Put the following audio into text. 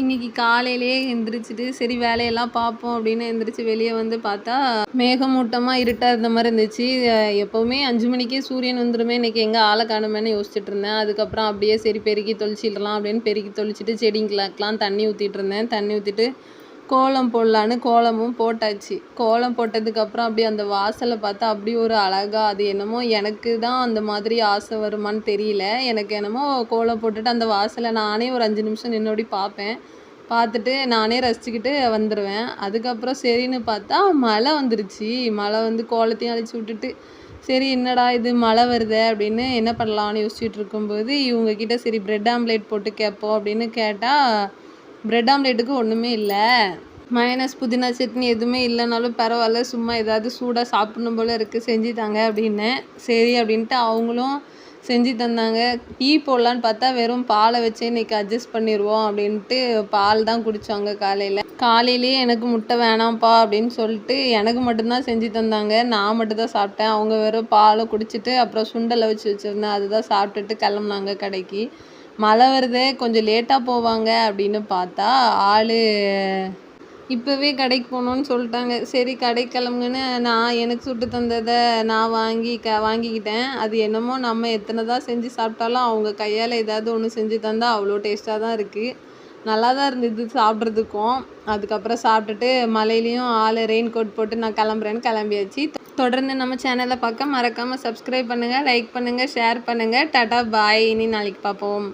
இன்னைக்கு காலையிலேயே எந்திரிச்சிட்டு சரி வேலையெல்லாம் பார்ப்போம் அப்படின்னு எந்திரிச்சு வெளியே வந்து பார்த்தா மேகமூட்டமாக இருட்டாக இருந்த மாதிரி இருந்துச்சு. எப்போவுமே அஞ்சு மணிக்கே சூரியன் வந்துடுமே இன்னைக்கு எங்கே ஆளை காணுமேனு யோசிச்சுட்டு இருந்தேன். அதுக்கப்புறம் அப்படியே சரி பெருக்கி தொளிச்சிடலாம் அப்படின்னு பெருக்கி தொளிச்சிட்டு செடிங்களுக்கெலாம் தண்ணி ஊற்றிட்டு இருந்தேன். தண்ணி ஊற்றிட்டு கோலம் போடலான்னு கோலமும் போட்டாச்சு. கோலம் போட்டதுக்கப்புறம் அப்படியே அந்த வாசலை பார்த்தா அப்படி ஒரு அழகா அது என்னமோ எனக்கு தான் அந்த மாதிரி ஆசை வருமான்னு தெரியல. எனக்கு என்னமோ கோலம் போட்டுட்டு அந்த வாசலை நானே ஒரு அஞ்சு நிமிஷம் நின்னோடி பார்ப்பேன். பார்த்துட்டு நானே ரசிச்சுக்கிட்டு வந்துடுவேன் அதுக்கப்புறம் சரின்னு பார்த்தா மழை வந்துருச்சு. மழை வந்து கோலத்தையும் அழைச்சி விட்டுட்டு சரி என்னடா இது மழை வருதே அப்படின்னு என்ன பண்ணலாம்னு யோசிச்சுட்டு இருக்கும்போது இவங்கக்கிட்ட சரி ப்ரெட் ஆம்லேட் போட்டு கேட்போம் அப்படின்னு கேட்டால் பிரெட் ஆம்லேட்டுக்கு ஒன்றுமே இல்லை. மயனஸ் புதினா சட்னி எதுவுமே இல்லைனாலும் பரவாயில்ல சும்மா ஏதாவது சூடாக சாப்பிடணும் போல் இருக்குது செஞ்சு தாங்க அப்படின்னு. சரி அப்படின்ட்டு அவங்களும் செஞ்சு தந்தாங்க. டீ போடலான்னு பார்த்தா வெறும் பாலை வச்சு இன்றைக்கி அட்ஜஸ்ட் பண்ணிடுவோம் அப்படின்ட்டு பால் தான் குடித்தாங்க காலையில். காலையிலேயே எனக்கு முட்டை வேணாம்ப்பா அப்படின்னு சொல்லிட்டு எனக்கு மட்டும்தான் செஞ்சு தந்தாங்க. நான் மட்டும்தான் சாப்பிட்டேன். அவங்க வெறும் பாலை குடிச்சிட்டு அப்புறம் சுண்டலை வச்சு வச்சுருந்தேன். அதுதான் சாப்பிட்டுட்டு கிளம்புனாங்க கடைக்கு. மழை வருது கொஞ்சம் லேட்டாக போவாங்க அப்படின்னு பார்த்தா ஆள் இப்போவே கடைக்கு போகணுன்னு சொல்லிட்டாங்க. சரி கடைக்கு கிளம்புங்கன்னு நான் எனக்கு சுட்டு தந்ததை நான் வாங்கி க வாங்கிக்கிட்டேன். அது என்னமோ நம்ம எத்தனை தான் செஞ்சு சாப்பிட்டாலும் அவங்க கையால் ஏதாவது ஒன்று செஞ்சு தந்தால் அவ்வளோ டேஸ்ட்டாக தான் இருக்குது நல்லா தான் இருந்தது சாப்பிட்றதுக்கும். அதுக்கப்புறம் சாப்பிட்டுட்டு மலையிலையும் ஆள் ரெயின் கோட் போட்டு நான் கிளம்புறேன்னு கிளம்பியாச்சு. தொடர்ந்து நம்ம சேனலை பார்க்க மறக்காமல் சப்ஸ்கிரைப் பண்ணுங்கள் லைக் பண்ணுங்கள் ஷேர் பண்ணுங்கள் டாடா பாய் இனி நாளைக்கு பார்ப்போம்.